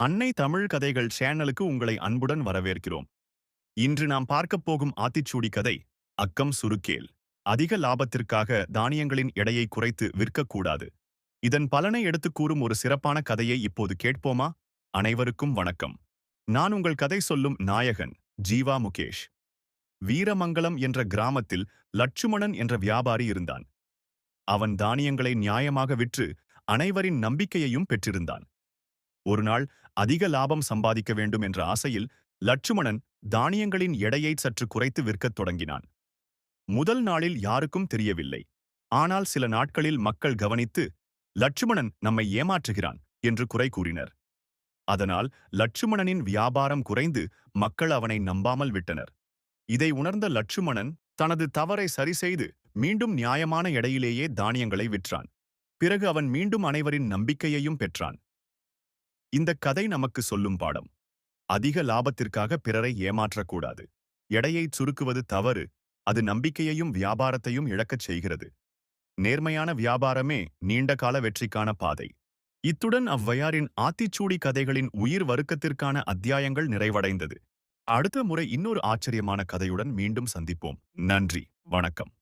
அன்னை தமிழ் கதைகள் சேனலுக்கு உங்களை அன்புடன் வரவேற்கிறோம். இன்று நாம் பார்க்கப் போகும் ஆத்திச்சூடி கதை அக்கம் சுருக்கேல் அதிக லாபத்திற்காக தானியங்களின் எடையை குறைத்து விற்கக்கூடாது. இதன் பலனை எடுத்துக் கூறும் ஒரு சிறப்பான கதையை இப்போது கேட்போமா? அனைவருக்கும் வணக்கம். நான் உங்கள் கதை சொல்லும் நாயகன் ஜீவா முகேஷ். வீரமங்கலம் என்ற கிராமத்தில் லட்சுமணன் என்ற வியாபாரி இருந்தான். அவன் தானியங்களை நியாயமாக விற்று அனைவரின் நம்பிக்கையையும் பெற்றிருந்தான். ஒருநாள் அதிக லாபம் சம்பாதிக்க வேண்டும் என்ற ஆசையில் லட்சுமணன் தானியங்களின் எடையை சற்று குறைத்து விற்கத் தொடங்கினான். முதல் நாளில் யாருக்கும் தெரியவில்லை. ஆனால் சில நாட்களில் மக்கள் கவனித்து லட்சுமணன் நம்மை ஏமாற்றுகிறான் என்று குறை கூறினர். அதனால் லட்சுமணனின் வியாபாரம் குறைந்து மக்கள் அவனை நம்பாமல் விட்டனர். இதை உணர்ந்த லட்சுமணன் தனது தவறை சரிசெய்து மீண்டும் நியாயமான எடையிலேயே தானியங்களை விற்றான். பிறகு அவன் மீண்டும் அனைவரின் நம்பிக்கையையும் பெற்றான். இந்த கதை நமக்கு சொல்லும் பாடம். அதிக லாபத்திற்காக பிறரை ஏமாற்றக்கூடாது. எடையை சுருக்குவது தவறு. அது நம்பிக்கையையும் வியாபாரத்தையும் இழக்கச் செய்கிறது. நேர்மையான வியாபாரமே நீண்டகால வெற்றிக்கான பாதை. இத்துடன் அவ்வையாரின் ஆத்திச்சூடி கதைகளின் உயிர் வருக்கத்திற்கான அத்தியாயங்கள் நிறைவடைந்தது. அடுத்த முறை இன்னொரு ஆச்சரியமான கதையுடன் மீண்டும் சந்திப்போம். நன்றி. வணக்கம்.